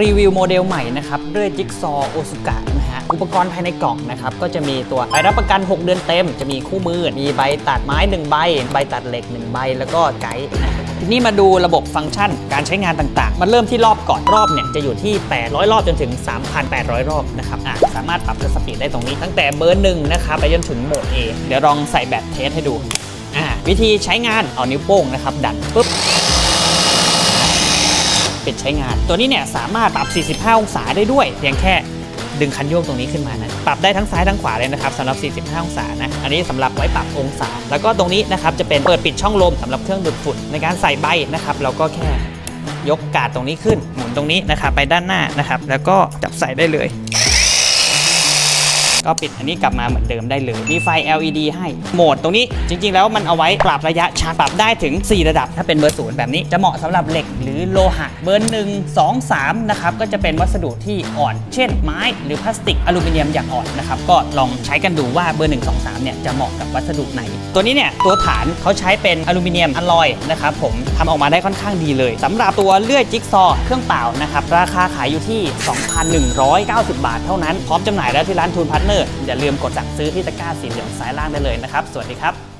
รีวิวโมเดลใหม่นะครับด้วยจิ๊กซอโอซุกะนะฮะอุปกรณ์ภายในกล่องนะครับก็จะมีตัวใบรับประกัน 6 เดือนเต็ม จะมีคู่มือ มีใบตัดไม้ 1 ใบ ใบตัดเหล็ก 1 ใบ แล้วก็ไกด์ทีนี้มาดูระบบฟังก์ชันการใช้งานต่างๆ มันเริ่มที่รอบก่อนรอบเนี่ยจะอยู่ที่ 800 รอบจนถึง 3,800 รอบนะครับอะสามารถปรับสปีดได้ตรงนี้ตั้งแต่เบอร์หนึ่งนะครับไปจนถึงโหมด A เดี๋ยวลองใส่แบตเทสให้ดูอะวิธีใช้งานเอานิ้วโป้งนะครับดันปุ๊บ ปิดใช้งาน ตัวนี้เนี่ยสามารถปรับ 45 องศาได้ด้วย เพียงแค่ดึงคันโยกตรงนี้ขึ้นมานะปรับได้ทั้งซ้ายทั้งขวาเลยนะครับสำหรับ 45 องศานะอันนี้สำหรับไว้ปรับองศา แล้วก็ตรงนี้นะครับจะเป็นเปิดปิดช่องลมสำหรับเครื่องดูดฝุ่นในการใส่ใบนะครับเราก็แค่ยกกาดตรงนี้ขึ้นหมุนตรงนี้นะครับไปด้านหน้านะครับแล้วก็จับใส่ได้เลย ก็ปิดอันนี้กลับมาเหมือนเดิมได้เลยมีไฟ LED ให้โหมดตรงนี้จริง ๆ แล้วมันเอาไว้ปรับระยะชาร์จปรับได้ถึง 4 ระดับ ถ้าเป็นเบอร์ศูนย์แบบนี้จะเหมาะสำหรับเหล็กหรือโลหะเบอร์1 2 3นะครับก็จะเป็นวัสดุที่อ่อน เช่นไม้หรือพลาสติกอลูมิเนียมอย่างอ่อนนะครับก็ลองใช้กันดูว่าเบอร์1 2 3เนี่ยจะเหมาะกับวัสดุไหน ตัวนี้เนี่ยตัวฐานเขาใช้เป็นอลูมิเนียมอลลอยนะครับผมทำออกมาได้ค่อนข้างดีเลยสำหรับตัวเลื่อยจิ๊กซอว์เครื่องเปล่านะครับราคาขายอยู่ที่ 2,190 บาทเท่านั้นพร้อมจำหน่ายแล้วที่ร้านทูนพาร์ทเนอร์อย่าลืมกดสั่งซื้อที่ตะกร้าสีเหลืองซ้ายล่างได้เลยนะครับ สวัสดีครับ